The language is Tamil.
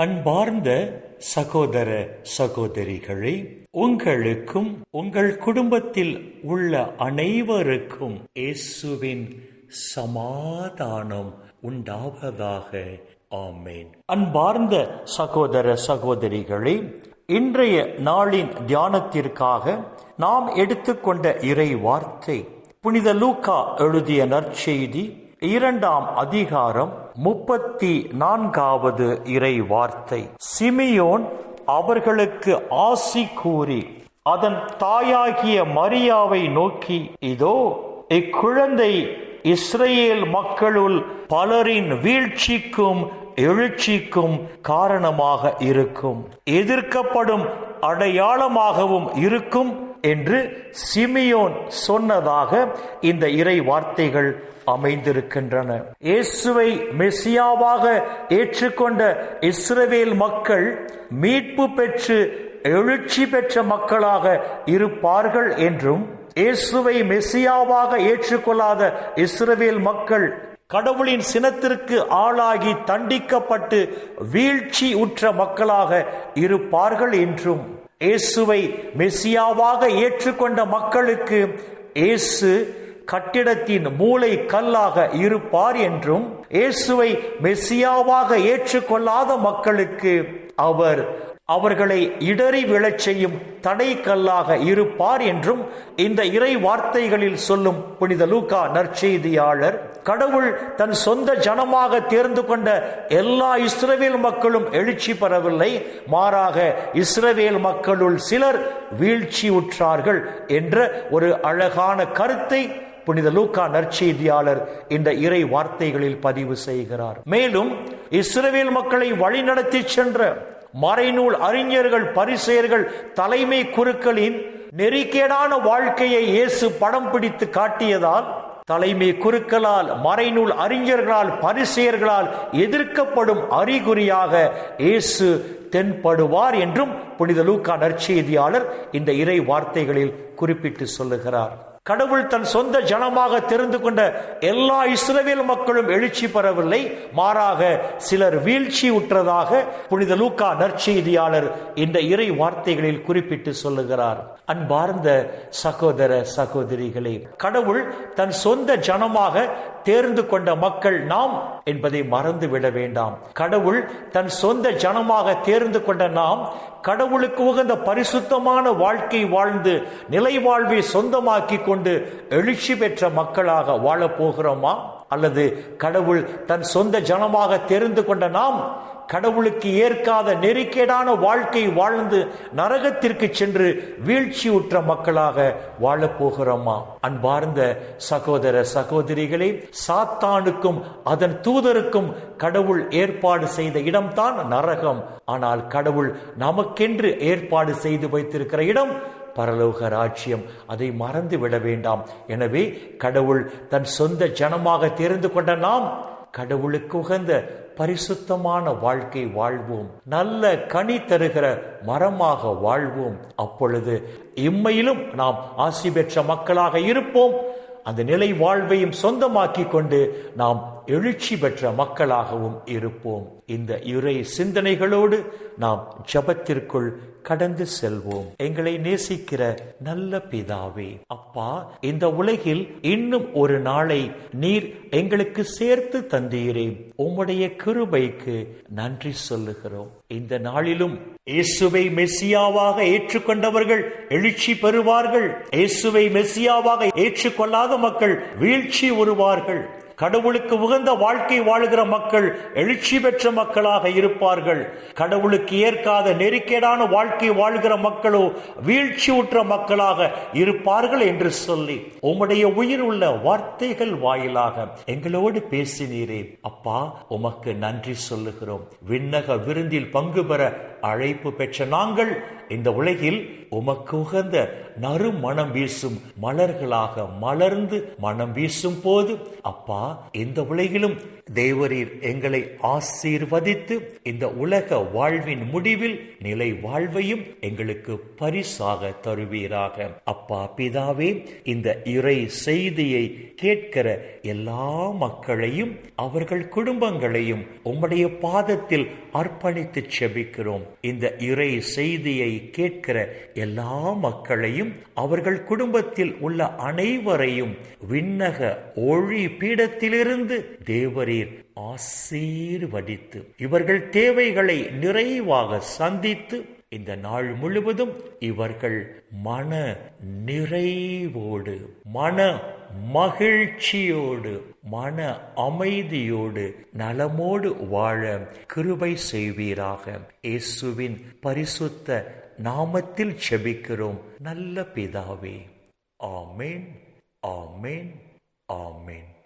அன்பார்ந்த சகோதர சகோதரிகளே உங்களுக்கும் உங்கள் குடும்பத்தில் உள்ள அனைவருக்கும் இயேசுவின் சமாதானம் உண்டாவதாக. ஆமேன். அன்பார்ந்த சகோதர சகோதரிகளே இன்றைய நாளின் தியானத்திற்காக நாம் எடுத்துக்கொண்ட இறை வார்த்தை புனித லூக்கா எழுதிய நற்செய்தி இரண்டாம் அதிகாரம் முப்பத்தி நான்காவது இறை வார்த்தை. சிமியோன் அவர்களுக்கு ஆசி கூறி அதன் தாயாகிய மரியாவை நோக்கி இதோ இக்குழந்தை இஸ்ரேல் மக்களுள் பலரின் வீழ்ச்சிக்கும் எழுச்சிக்கும் காரணமாக இருக்கும். எதிர்க்கப்படும் அடையாளமாகவும் இருக்கும். என்று சிமியோன் சொன்னதாக இந்த இறை வார்த்தைகள் அமைந்திருக்கின்றன. இயேசுவை மெசியாவாக ஏற்றுக்கொண்ட இஸ்ரவேல் மக்கள் மீட்பு பெற்று எழுச்சி பெற்ற மக்களாக இருப்பார்கள் என்றும் இயேசுவை மெசியாவாக ஏற்றுக்கொள்ளாத இஸ்ரவேல் மக்கள் கடவுளின் சினத்திற்கு ஆளாகி தண்டிக்கப்பட்டு வீழ்ச்சி உற்ற மக்களாக இருப்பார்கள் என்றும் இயேசுவை மெசியாவாக ஏற்றுக்கொண்ட மக்களுக்கு இயேசு கட்டிடத்தின் மூளை கல்லாக இருப்பார் என்றும் இயேசுவை மெசியாவாக ஏற்றுக்கொள்ளாத மக்களுக்கு அவர் அவர்களை இடறி விழச் செய்யும் தடை கல்லாக இருப்பார் என்றும் இந்த இறை வார்த்தைகளில் சொல்லும் புனித லூகா நற்செய்தியாளர் கடவுள் தன் சொந்த ஜனமாக தேர்ந்து கொண்ட எல்லா இஸ்ரவேல் மக்களும் எழுச்சி பெறவில்லை. மாறாக இஸ்ரவேல் மக்களுள் சிலர் வீழ்ச்சி உற்றார்கள் என்ற ஒரு அழகான கருத்தை புனித லூக்கா நற்செய்தியாளர் இந்த இறை வார்த்தைகளில் பதிவு செய்கிறார். மேலும் இஸ்ரவேல் மக்களை வழிநடத்தி சென்ற மறைநூல் அறிஞர்கள் பரிசெயர்கள் தலைமை குருக்களின் நெறிக்கேடான வாழ்க்கையை இயேசு படம் பிடித்து காட்டியதால் தலைமை குருக்களால் மறைநூல் அறிஞர்களால் பரிசெயர்களால் எதிர்க்கப்படும் அறிகுறியாக இயேசு தென்படுவார் என்றும் புனித லூக்கா நற்செய்தியாளர் இந்த இறை வார்த்தைகளில் குறிப்பிட்டு சொல்லுகிறார். கடவுள் தன் சொந்த ஜனமாக தெரிந்து கொண்ட எல்லா இஸ்ரவேல் மக்களும் எழுச்சி பெறவில்லை. மாறாக சிலர் வீழ்ச்சி உற்றதாக புனித லூக்கா நற்செய்தியாளர் இந்த இறை வார்த்தைகளில் குறிப்பிட்டு சொல்லுகிறார். அன்பார்ந்த சகோதர சகோதரிகளே கடவுள் தன் சொந்த ஜனமாக தேர்ந்து கொண்ட மக்கள் நாம் என்பதை மறந்து விட வேண்டாம். கடவுள் தன் சொந்த ஜனமாக தேர்ந்து கொண்ட நாம் கடவுளுக்கு உகந்த பரிசுத்தமான வாழ்க்கை வாழ்ந்து நிலை வாழ்வை சொந்தமாக்கி கொண்டு எழுச்சி பெற்ற மக்களாக வாழப் போகிறோமா? அல்லது கடவுள் தன் சொந்த ஜனமாக தெரிந்து கொண்ட நாம் கடவுளுக்கு ஏற்காத நெருக்கேடான வாழ்க்கை வாழ்ந்து நரகத்திற்கு சென்று வீழ்ச்சியுற்ற மக்களாக வாழப் போகிறோமா? அன்பார்ந்த சகோதர சகோதரிகளே சாத்தானுக்கும் அதன் தூதருக்கும் கடவுள் ஏற்பாடு செய்த இடம்தான் நரகம். ஆனால் கடவுள் நமக்கென்று ஏற்பாடு செய்து வைத்திருக்கிற இடம் பரலோக ராஜ்யம். அதை மறந்து விட வேண்டாம். எனவே கடவுள் தன் சொந்த ஜனமாக தெரிந்து கொண்ட நாம் கடவுளுக்கு உகந்த பரிசுத்தமான வாழ்க்கை வாழ்வோம். நல்ல கனி தருகிற மரமாக வாழ்வோம். அப்பொழுது இம்மையிலும் நாம் ஆசி பெற்ற மக்களாக இருப்போம். அந்த நிலை வாழ்வையும் சொந்தமாக்கி கொண்டு நாம் எழுச்சி பெற்ற மக்களாகவும் இருப்போம். இந்த இறை சிந்தனைகளோடு நாம் ஜபத்திற்குள் கடந்து செல்வோம். எங்களை நேசிக்கிற நல்ல பிதாவே அப்பா இந்த உலகில் இன்னும் ஒரு நாளை நீர் எங்களுக்கு சேர்த்து தந்தீரே. உம்முடைய கிருபைக்கு நன்றி சொல்லுகிறோம். இந்த நாளிலும் இயேசுவை மெஸ்ஸியாவாக ஏற்றுக்கொண்டவர்கள் எழுச்சி பெறுவார்கள். இயேசுவை மெஸ்ஸியாவாக ஏற்றுக்கொள்ளாத மக்கள் வீழ்ச்சி உருவார்கள். கடவுளுக்கு உகந்த வாழ்க்கை வாழுகிற மக்கள் எழுச்சி பெற்ற மக்களாக இருப்பார்கள். கடவுளுக்கு ஏற்காத நெருக்கேடான வாழ்க்கை வாழ்கிற மக்களோ வீழ்ச்சி உற்ற மக்களாக இருப்பார்கள் என்று சொல்லி உம்முடைய உயிர் உள்ள வார்த்தைகள் வாயிலாக எங்களோடு பேசினீரே. அப்பா உமக்கு நன்றி சொல்லுகிறோம். விண்ணக விருந்தில் பங்கு பெற அழைப்பு பெற்ற நாங்கள் இந்த உலகில் உமக்கு உகந்த நறு மனம் வீசும் மலர்களாக மலர்ந்து மனம் வீசும் போது அப்பா இந்த உலகிலும் தேவரீர் எங்களை ஆசீர்வதித்து இந்த உலக வாழ்வின் முடிவில் நிலை வாழ்வையும் எங்களுக்கு பரிசாக தருவீராக. அப்பா பிதாவே இந்த இறை செய்தியை கேட்கிற எல்லா மக்களையும் அவர்கள் குடும்பங்களையும் உம்முடைய பாதத்தில் அர்ப்பணித்து செபிக்கிறோம். இந்த இறை செய்தியை கேட்கிற எல்லா மக்களையும் அவர்கள் குடும்பத்தில் உள்ள அனைவரையும் விண்ணக ஒழி பீடத்திலிருந்து தேவரீர் ஆசீர்வதித்து இவர்கள் தேவைகளை நிறைவாக சந்தித்து இந்த நாள் முழுவதும் இவர்கள் மன நிறைவோடு மன மகிழ்ச்சியோடு மன அமைதியோடு நலமோடு வாழ கிருபை செய்வீராக. இயேசுவின் பரிசுத்த நாமத்தில் செபிக்கிறோம். நல்ல பிதாவே. ஆமேன் ஆமேன் ஆமேன்.